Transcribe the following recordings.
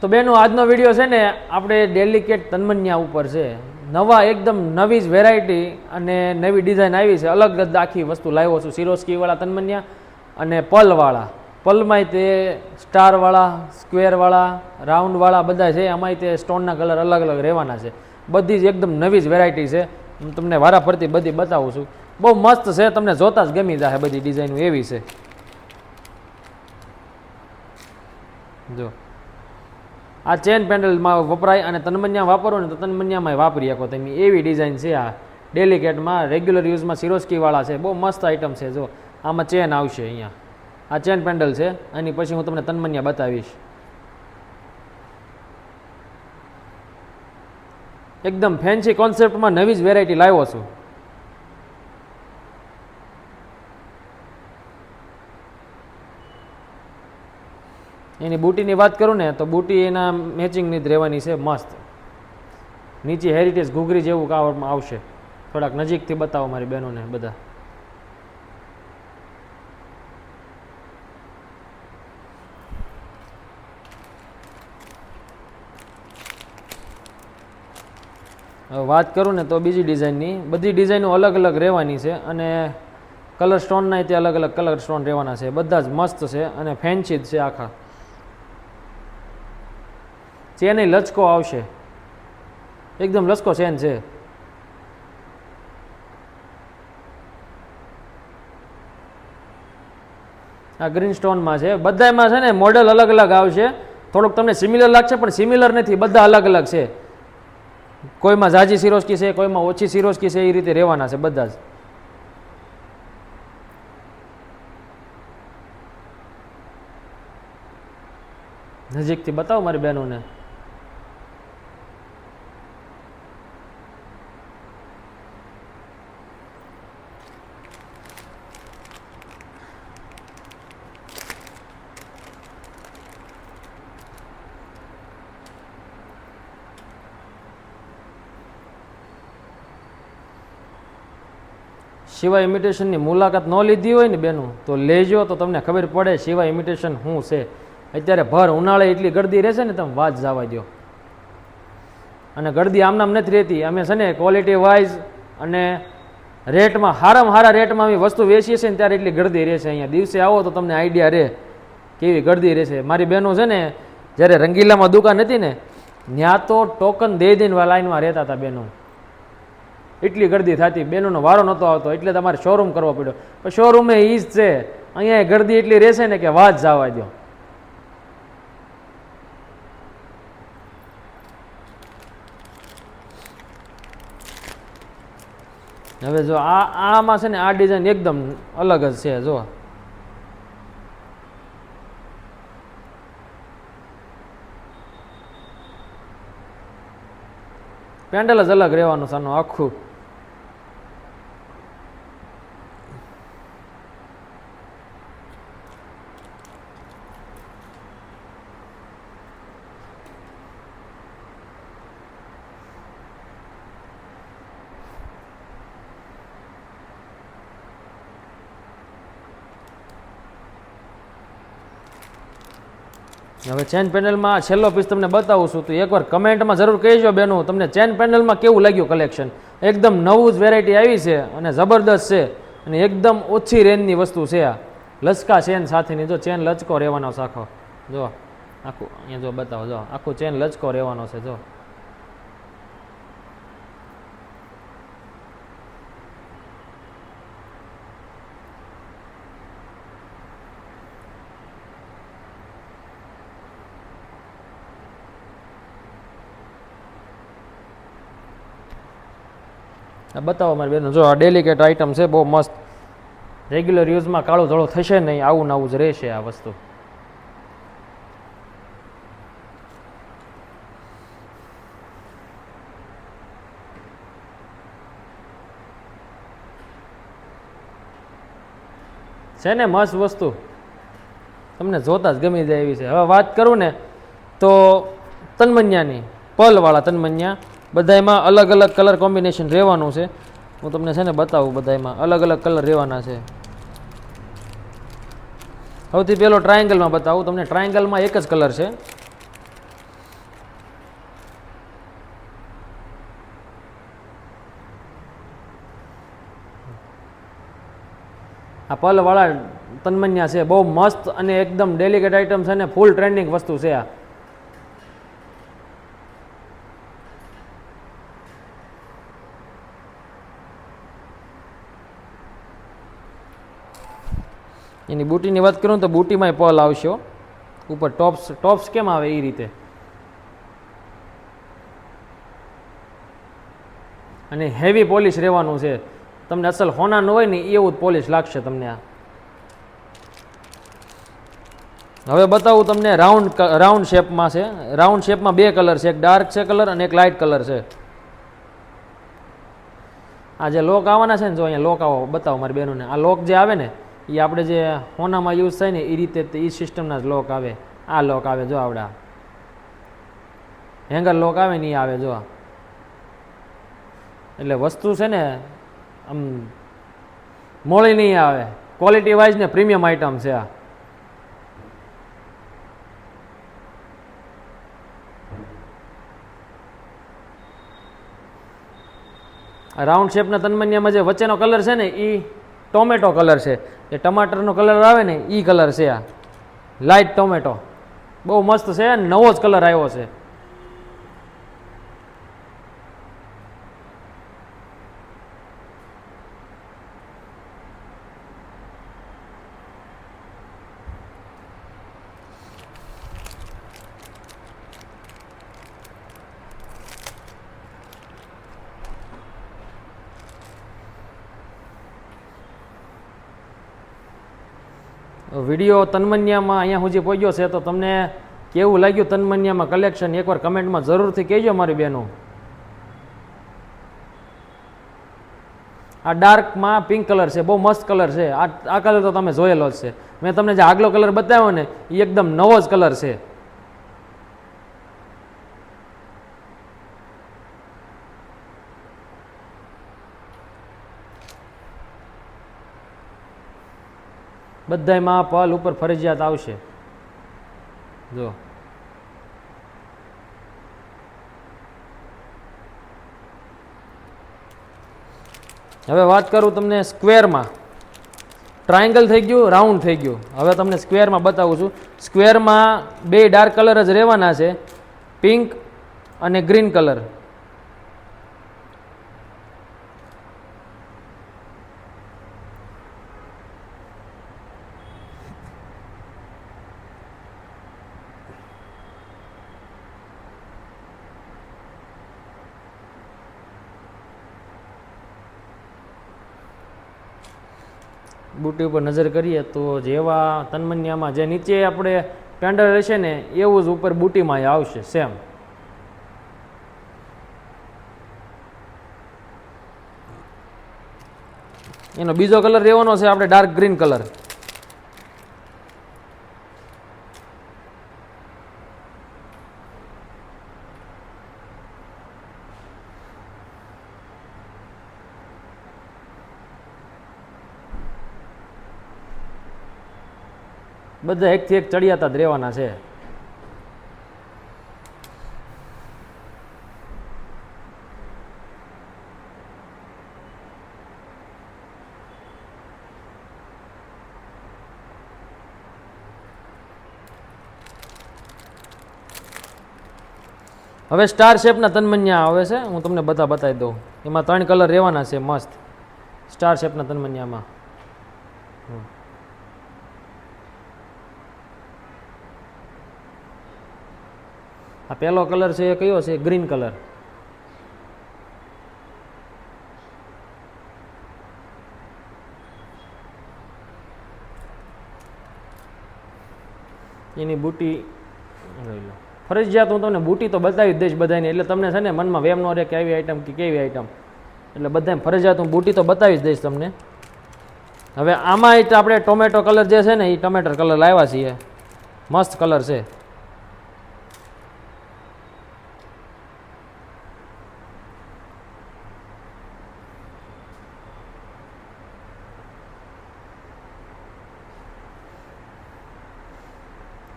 તો બેનો, આજનો વીડિયો છે ને, આપણે ડેલિકેટ તન્મન્યા ઉપર છે. નવા એકદમ નવી જ વેરાયટી અને નવી ડિઝાઇન આવી છે. અલગ જ આખી વસ્તુ લાવ્યો છું. સિરોસ્કીવાળા તન્મન્યા અને પલવાળા. પલમાંય તે સ્ટારવાળા, સ્ક્વેરવાળા, રાઉન્ડવાળા બધા છે. એમાંય તે સ્ટોનના કલર અલગ અલગ રહેવાના છે. બધી જ એકદમ નવી જ વેરાયટી છે. હું તમને વારા ફરતી બધી બતાવું છું. બહુ મસ્ત છે. તમને જોતા જ ગમી જાય બધી ડિઝાઇન એવી છે. જો. આ ચેન પેન્ડલમાં વપરાય અને તનમન્યા વાપરો ને તો તનમન્યામાં વાપરી શકો. તમે એવી ડિઝાઇન છે આ. ડેલિકેટમાં રેગ્યુલર યુઝમાં સિરોસ્કીવાળા છે. બહુ મસ્ત આઇટમ છે. જો, આમાં ચેન આવશે અહીંયા. આ ચેન પેન્ડલ છે. એની પછી હું તમને તનમન્યા બતાવીશ. એકદમ ફેન્સી કોન્સેપ્ટમાં નવી જ વેરાયટી લાવ્યો છું. એની બુટીની વાત કરું ને, તો બુટી એના મેચિંગની જ રહેવાની છે, મસ્ત. નીચે હેરિટેજ ઘૂઘરી જેવું કાવડમાં આવશે. થોડાક નજીકથી બતાવો મારી બહેનોને બધા. વાત કરું ને, તો બીજી ડિઝાઇનની બધી ડિઝાઇનો અલગ અલગ રહેવાની છે અને કલર સ્ટોનના તે અલગ અલગ કલર સ્ટોન રહેવાના છે. બધા જ મસ્ત છે અને ફેન્સી જ છે આખા. ચેન લચકો આવશે. એકદમ લચકો ચેન છે. આ ગ્રીન સ્ટોનમાં છે. બધામાં છે ને મોડલ અલગ અલગ આવશે. થોડુંક તમને સિમિલર લાગશે, પણ સિમિલર નથી. બધા અલગ અલગ છે. કોઈમાં ઝાજી સિરોસ્કી છે, કોઈમાં ઓછી સિરોસ્કી છે, એ રીતે રહેવાના છે બધા જ. નજીકથી બતાવો મારી બહેનોને. શિવા ઇમિટેશનની મુલાકાત ન લીધી હોય ને બેનું, તો લેજો, તો તમને ખબર પડે શિવા ઇમિટેશન શું છે. અત્યારે ભર ઉનાળે એટલી ગરદી રહેશે ને તમે વાત જવા દો અને ગરદી આમનામ નથી રહેતી. અમે છે ને ક્વોલિટી વાઇઝ અને રેટમાં, હારામાં હારા રેટમાં અમે વસ્તુ વેચીએ છીએ ને ત્યારે એટલી ગરદી રહેશે અહીંયા. દિવસે આવો તો તમને આઈડિયા રહે કેવી ગરદી રહેશે. મારી બહેનો છે ને, જ્યારે રંગીલામાં દુકાન હતી ને ત્યાં તો ટોકન દઈ દઈને લાઈનમાં રહેતા હતા બહેનો એટલી ગરદી થતી, બેનોનો વારો નહોતો આવતો, એટલે તમારે શોરૂમ કરવો પડ્યો. પણ શોરૂમે એ જ છે, અહીંયા ગરદી એટલી રહેશે ને કે વાત જવા દો હવે જો આ, આમાં છે ને આ ડિઝાઇન એકદમ અલગ જ છે જો પેન્ડલ જ અલગ રહેવાનું સાનું આખું. હવે ચેન પેનલમાં છેલ્લો પીસ તમને બતાવું છું, તો એકવાર કમેન્ટમાં જરૂર કહેજો બેનો, તમને ચેન પેનલમાં કેવું લાગ્યું કલેક્શન એકદમ નવું જ વેરાયટી આવી છે અને જબરદસ્ત છે અને એકદમ ઓછી રેન્જની વસ્તુ છે આ. લચકા ચેન સાથેની જો ચેન લચકો રહેવાનો આખો. જો આખું, અહીંયા જો બતાવો, જો આખું ચેન લચકો રહેવાનો છે, જો. બતાવો મારી બેન, જો આ ડેલિકેટ આઇટમ છે, બહુ મસ્ત. રેગ્યુલર યુઝમાં કાળો ધળો થશે નહીં, આવું ને આવું જ રહેશે આ વસ્તુ. છે ને મસ્ત વસ્તુ. તમને જોતા જ ગમી જાય એવી છે. હવે વાત કરું ને તો તન્મન્યાની, પલવાળા તન્મન્યા બધામાં અલગ અલગ કલર કોમ્બિનેશન રહેવાનું છે. હું તમને છે ને બતાવું બધામાં અલગ અલગ કલર રહેવાના છે. સૌથી પહેલો ટ્રાયેંગલમાં બતાવું, તમને ટ્રાયેંગલમાં એક જ કલર છે. આ પલવાળા તન્મન્યા છે, બહુ મસ્ત અને એકદમ ડેલિકેટ આઇટમ છે ને ફૂલ ટ્રેન્ડિંગ વસ્તુ છે આ. એની બુટીની વાત કરું તો બુટીમાંય પલ આવશે ઉપર ટોપ્સ ટોપ્સ કેમ આવે એ રીતે? અને હેવી પોલિશ રહેવાનું છે. તમને અસલ હોનાનું હોય ને એવું જ પોલિશ લાગશે તમને આ. હવે બતાવું તમને રાઉન્ડ રાઉન્ડ શેપમાં છે. રાઉન્ડ શેપમાં બે કલર છે. એક ડાર્ક છે કલર અને એક લાઇટ કલર છે. આ જે લોક આવવાના છે ને જો અહીંયા લોક આવો, બતાવો મારી બહેનોને. આ લોક જે આવે ને એ આપણે જે હોનામાં યુઝ થાય ને એ રીતે એ સિસ્ટમના જ લોક આવે. આ લોક આવે જો આવડા. હેંગર લોક આવે ને એ આવે જો. એટલે વસ્તુ છે ને, આમ મોળી નહીં આવે. ક્વોલિટી વાઇઝ ને પ્રીમિયમ આઇટમ છે આ. રાઉન્ડ શેપના તન્મન્યામાં જે વચ્ચેનો કલર છે ને એ ટોમેટો કલર છે. એ ટમાટરનો કલર આવે ને એ કલર છે આ. લાઇટ ટોમેટો બહુ મસ્ત છે નવો જ કલર આવ્યો છે. વીડિયો તન્મન્યામાં અહીંયા સુધી પહોંચ્યો છે, તો તમને કેવું લાગ્યું તન્મન્યામાં કલેક્શન એકવાર કમેન્ટમાં જરૂરથી કહેજો મારી બહેનો આ ડાર્કમાં પિંક કલર છે, બહુ મસ્ત કલર છે. આ આ કલર તો તમે જોયેલો જ છે. મેં તમને જે આગલો કલર બતાવ્યો ને એ એકદમ નવો જ કલર છે. બધાયમાં પલ ઉપર ફરજિયાત આવશે. જો. હવે વાત કરું તમને સ્ક્વેરમાં. ટ્રાયંગલ થઈ ગયું, રાઉન્ડ થઈ ગયું. હવે તમને સ્ક્વેરમાં બતાવું છું. સ્ક્વેરમાં બે ડાર્ક કલર જ રહેવાના છે. પિંક અને ગ્રીન કલર. બુટી ઉપર નજર કરીએ તો જેવા તન્મન્યામાં જે નીચે આપણે પેન્ડલ રહેશે ને, એવું જ ઉપર બુટીમાં આવશે સેમ એનો બીજો કલર રહેવાનો છે, આપણે ડાર્ક ગ્રીન કલર બધા એકથી એક ચડિયાતા જ રહેવાના છે. હવે સ્ટાર શેપના તન્મન્યા આવે છે. હું તમને બધા બતાવી દઉં. એમાં ત્રણ કલર રહેવાના છે, મસ્ત. સ્ટાર શેપના તન્મન્યામાં. આ પહેલો કલર છે એ કયો છે? Green colour. એની બુટી ફરજિયાત હું તમને બુટી તો બતાવી દઈશ બધાને એટલે તમને છે ને મનમાં વેમ ન રહે કે આવી આઈટમ કે કેવી આઈટમ એટલે બધાને ફરજિયાત હું બુટી તો બતાવી દઈશ તમને. હવે આમાં આપણે ટોમેટો કલર જે છે ને એ ટમેટર કલર લાવ્યા છીએ. મસ્ત કલર છે.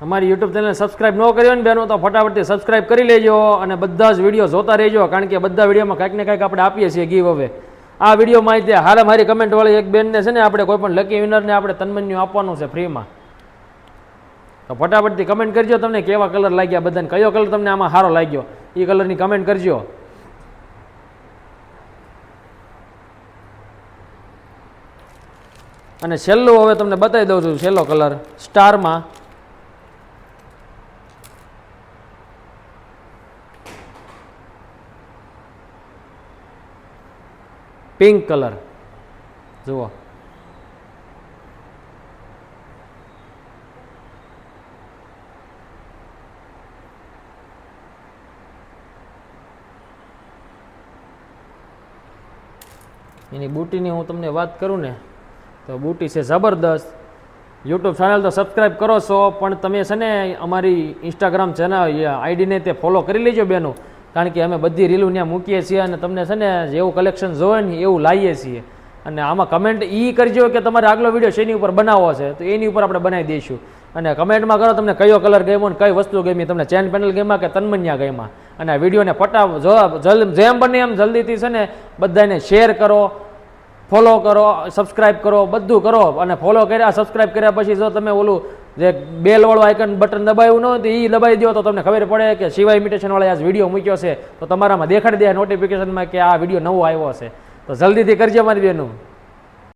અમારી યુટ્યુબ ચેનલ સબસ્ક્રાઇબ ન કર્યો ને બહેનો તો ફટાફટથી સબસ્ક્રાઇબ કરી લેજો અને બધા જ વીડિયો જોતા રહેજો, કારણ કે બધા વિડીયોમાં કાંઈક ને કાંઈક આપણે આપીએ છીએ ગીવ હવે આ વીડિયો માહિતી હારે મારી કમેન્ટવાળી એક બેનને છે ને, આપણે કોઈ પણ લકી વિનરને આપણે તન્મન્યુ આપવાનું છે ફ્રીમાં તો ફટાફટથી કમેન્ટ કરજો તમને કેવા કલર લાગ્યા બધાને, કયો કલર તમને આમાં સારો લાગ્યો એ કલરની કમેન્ટ કરજો. અને છેલ્લું હવે તમને બતાવી દઉં છું, છેલ્લો કલર સ્ટારમાં પિંક કલર જુઓ. એની બુટીની હું તમને વાત કરું ને, તો બુટી છે જબરદસ્ત. યુટ્યુબ ચેનલ તો સબસ્ક્રાઈબ કરો છો, પણ તમે છે ને અમારી ઇન્સ્ટાગ્રામ ચેનલ આઈડીને તે ફોલો કરી લેજો બેનો. કારણ કે અમે બધી રીલું ત્યાં મૂકીએ છીએ અને તમને છે ને જેવું કલેક્શન જોવે ને એવું લાવીએ છીએ. અને આમાં કમેન્ટ એ કરજો કે તમારે આગલો વીડિયો શેની ઉપર બનાવવો છે. તો એની ઉપર આપણે બનાવી દઈશું. અને કમેન્ટમાં કરો તમને કયો કલર ગમ્યો ને કઈ વસ્તુ ગમી, તમને ચેન પેનલ ગમ્યા કે તન્મન્યા ગમ્યા. અને આ વિડીયોને ફટાફ જેમ બને એમ જલ્દીથી છે ને બધાને શેર કરો ફોલો કરો સબસ્ક્રાઇબ કરો, બધું કરો. અને ફોલો કર્યા સબસ્ક્રાઇબ કર્યા પછી જો તમે ઓલું જે બેલ વાળું આઇકન બટન દબાવ્યું ન તો એ દબાવી દો તો તમને ખબર પડે કે શિવાય ઇમિટેશન વાળા આજ વીડિયો મૂક્યો છે. તો તમારામાં દેખાડી દે નોટિફિકેશનમાં કે આ વીડિયો નવો આવ્યો છે. તો જલ્દીથી કરજો મારી બેનું